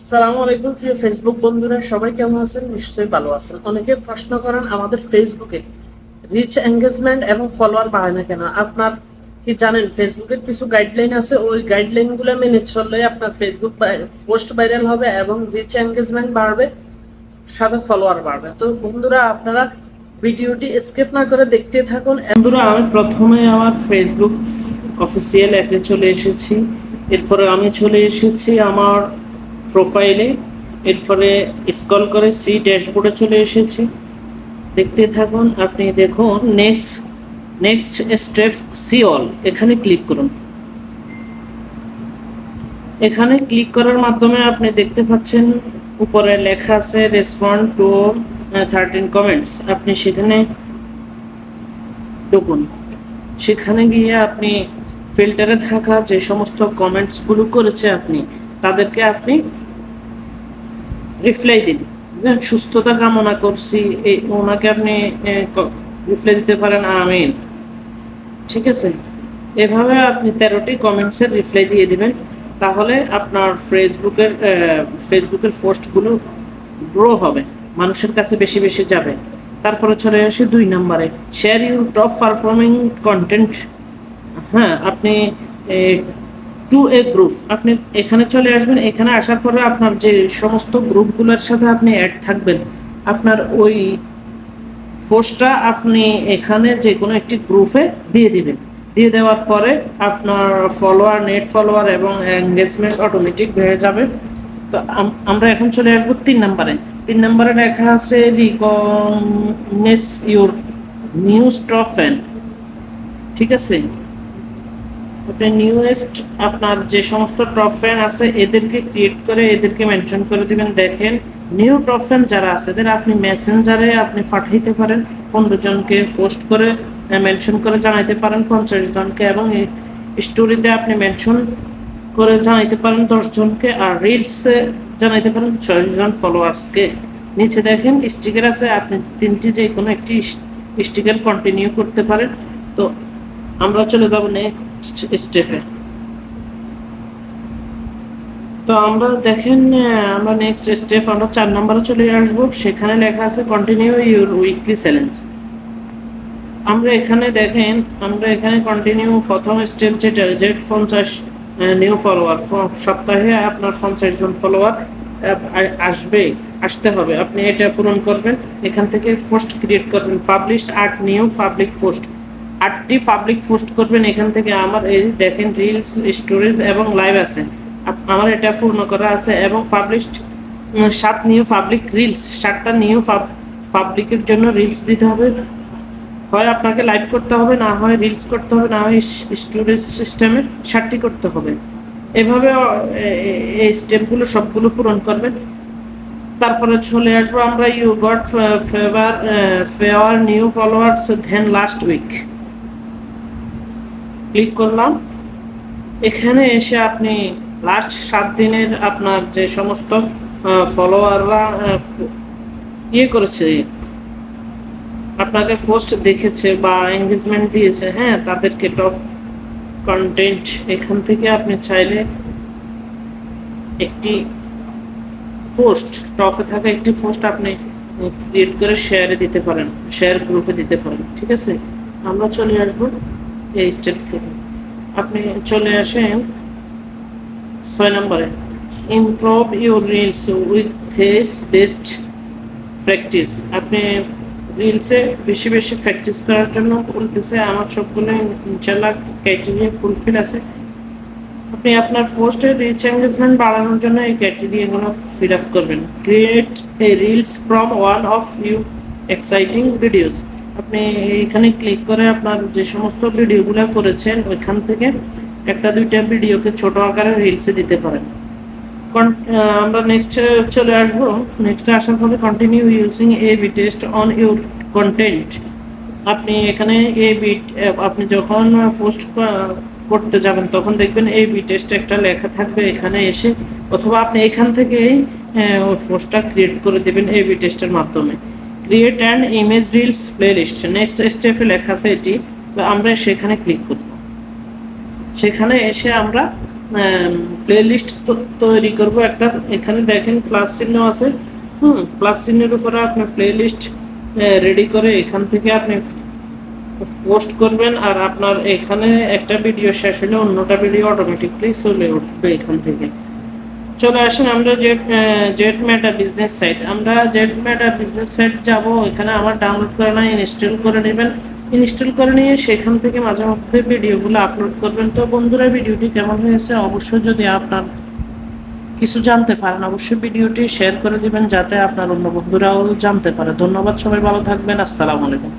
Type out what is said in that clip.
আসসালামু আলাইকুম প্রিয় ফেসবুক বন্ধুরা, সবাই কেমন আছেন? নিশ্চয়ই ভালো আছেন। অনেকে প্রশ্ন করেন, আমাদের ফেসবুকে রিচ এঙ্গেজমেন্ট এবং ফলোয়ার বাড়ে না কেন? আপনার কি জানেন ফেসবুকের কিছু গাইডলাইন আছে? ওই গাইডলাইনগুলো মেনে চললে আপনার ফেসবুক পোস্ট ভাইরাল হবে এবং রিচ এঙ্গেজমেন্ট বাড়বে, সাথে ফলোয়ার বাড়বে। তো বন্ধুরা, আপনারা ভিডিওটি স্কিপ না করে দেখতে থাকুন। বন্ধুরা, আমি প্রথমে আমার ফেসবুক অফিসিয়াল অ্যাপে চলে এসেছি। এরপরে আমি চলে এসেছি আমার প্রোফাইলে এরপরে স্ক্রল করে সি ড্যাশবোর্ডে চলে এসেছি। দেখতে থাকুন, আপনি দেখুন next next step see all এখানে ক্লিক করুন। এখানে ক্লিক করার মাধ্যমে আপনি দেখতে পাচ্ছেন, উপরে লেখা আছে রেসপন্ড টু থার্টিন কমেন্টস আপনি সেখানে ঢুকুন। সেখানে গিয়ে আপনি ফিল্টারে থাকা যে সমস্ত কমেন্টসগুলো করেছে আপনি তাদেরকে আপনি রিপ্লাই দিন। সুস্থতা কামনা করছি এই ওনাকে আপনি রিপ্লাই দিতে পারেন, আমিন। ঠিক আছে? এভাবে আপনি তেরোটি কমেন্টসের রিপ্লাই দিয়ে দিবেন, তাহলে আপনার ফেসবুকের ফেসবুকের পোস্টগুলো গ্রো হবে, মানুষের কাছে বেশি বেশি যাবে। তারপরে চলে আসে দুই নম্বরে share your top performing content হ্যাঁ আপনি টু এ গ্রুপ আপনি এখানে চলে আসবেন, এখানে আসার পরে আপনার যে সমস্ত গ্রুপগুলোর সাথে আপনি অ্যাড থাকবেন, আপনার ওই পোস্টটা আপনি এখানে যে কোনো একটি গ্রুপে দিয়ে দিবেন। দিয়ে দেওয়ার পরে আপনার ফলোয়ার নেট ফলোয়ার এবং এঙ্গেজমেন্ট অটোমেটিক বেড়ে যাবে। তো আমরা এখন চলে আসব তিন নম্বরে। তিন নম্বরে লেখা আছে recognize your news top fan ঠিক আছে? আপনি নিউয়েস্ট আপনার যে সমস্ত টপ ফ্যান আছে, এদেরকে ক্রিয়েট করে, এদেরকে মেনশন করে দিবেন। দেখেন নিউ টপ ফ্যান যারা আছে, এদের আপনি মেসেঞ্জারে আপনি পাঠাইতে পারেন, পনেরো জনকে পোস্ট করে মেনশন করে জানাইতে পারেন, পঞ্চাশ জনকে, এবং স্টোরিতে আপনি মেনশন করে জানাইতে পারেন দশ জনকে, আর রিলসে জানাইতে পারেন ছয় জন ফলোয়ার্সকে নিচে দেখেন স্টিকার আছে, আপনি তিনটি যে কোনো একটি স্টিকার কন্টিনিউ করতে পারেন। তো আমরা চলে যাব নেক্সট স্টেপে তো আমরা দেখেন আমরা নেক্সট স্টেপ আমরা চার নম্বরে চলে আসব। সেখানে লেখা আছে কন্টিনিউ ইউর উইকলি চ্যালেঞ্জ আমরা এখানে দেখেন, আমরা এখানে কন্টিনিউ প্রথম স্টেপ যেটা যে পঞ্চাশ নিউ ফলোয়ার সপ্তাহে আপনার পঞ্চাশ জন ফলোয়ার আসবে, আসতে হবে। আপনি এটা পূরণ করবেন, এখান থেকে পোস্ট ক্রিয়েট করবেন। পাবলিশ আট নিউ পাবলিক পোস্ট আটটি পাবলিক পোস্ট করবেন, এখান থেকে আমার এই দেখেন রিলস স্টোরেজ এবং লাইভ আছে। আমার এটা পূর্ণ করা আছে এবং পাবলিশড সাত নিউ পাবলিক রিলস সাতটা নিউ পাবলিকের জন্য রিলস দিতে হবে। হয় আপনাকে লাইভ করতে হবে, না হয় রিলস করতে হবে, না হয় স্টোরেজ সিস্টেমে সাতটি করতে হবে। এভাবে এই স্টেপগুলো সবগুলো পূরণ করবেন। তারপরে চলে আসব আমরা you got favour fair new followers ধ্যান লাস্ট উইক ক্লিক করলাম। এখানে এসে আপনি লাস্ট সাত দিনের আপনার যে সমস্ত ফলোয়াররা ইয়ে করেছে, আপনাকে পোস্ট দেখেছে বা এঙ্গেজমেন্ট দিয়েছে হ্যাঁ তাদেরকে টপ কন্টেন্ট এখান থেকে আপনি চাইলে একটি পোস্ট টপে থাকা একটি পোস্ট আপনি ক্রিয়েট করে শেয়ারে দিতে পারেন শেয়ার গ্রুপে দিতে পারেন, ঠিক আছে? আমরা চলে আসব। এই স্টেপ থেকে আপনি চলে আসেন ছয় নম্বরে। Improve your reels with this best practice আপনি রিলসে বেশি বেশি প্র্যাকটিস করার জন্য বলতেছে, আমার সবগুলো ইনশাল্লাহ ক্রাইটেরিয়া ফুলফিল আছে। আপনি আপনার পোস্টের রিচ এঙ্গেজমেন্ট বাড়ানোর জন্য এই ক্রাইটেরিয়াগুলো ফিল আপ করবেন। Create a reels from one of you exciting videos আপনি এখানে ক্লিক করে আপনার যে সমস্ত ভিডিওগুলো করেছেন, ওইখান থেকে একটা দুইটা ভিডিওকে ছোট আকারে রিলসে দিতে পারেন। আমরা নেক্সট চলে আসব। নেক্সট আসার পরে continue using A B test on your content আপনি এখানে এ বি আপনি যখন পোস্ট করতে যাবেন, তখন দেখবেন এ বি টেস্ট একটা লেখা থাকবে এখানে এসে। অথবা আপনি এখান থেকেই পোস্টটা ক্রিয়েট করে দেবেন এ বি টেস্টের মাধ্যমে। Create and image reels playlist next স্টেপে লেখা আছে এটি। আমরা সেখানে ক্লিক করব। সেখানে এসে আমরা প্লে লিস্ট তৈরি করব। একটা, এখানে দেখেন প্লাস চিহ্ন আছে। হুম প্লাস চিহ্নের উপরে আপনি প্লে লিস্ট রেডি করে এখান থেকে আপনি পোস্ট করবেন। আর আপনার এখানে একটা ভিডিও শেষ হলে অন্যটা ভিডিও অটোমেটিকলি চলে উঠবে এখান থেকে। চলে আসেন, আমরা জেড জেড ম্যাটা বিজনেস সাইট আমরা জেড ম্যাটা বিজনেস সাইট যাব এখানে আমার ডাউনলোড করে না ইনস্টল করে নেবেন। ইনস্টল করে নিয়ে সেখান থেকে মাঝে মধ্যে ভিডিওগুলো আপলোড করবেন। তো বন্ধুরা ভিডিওটি কেমন হয়েছে? অবশ্যই যদি আপনার কিছু জানতে পারেন, অবশ্যই ভিডিওটি শেয়ার করে দিবেন, যাতে আপনার অন্য বন্ধুরাও জানতে পারে। ধন্যবাদ, সবাই ভালো থাকবেন। আসসালামু আলাইকুম।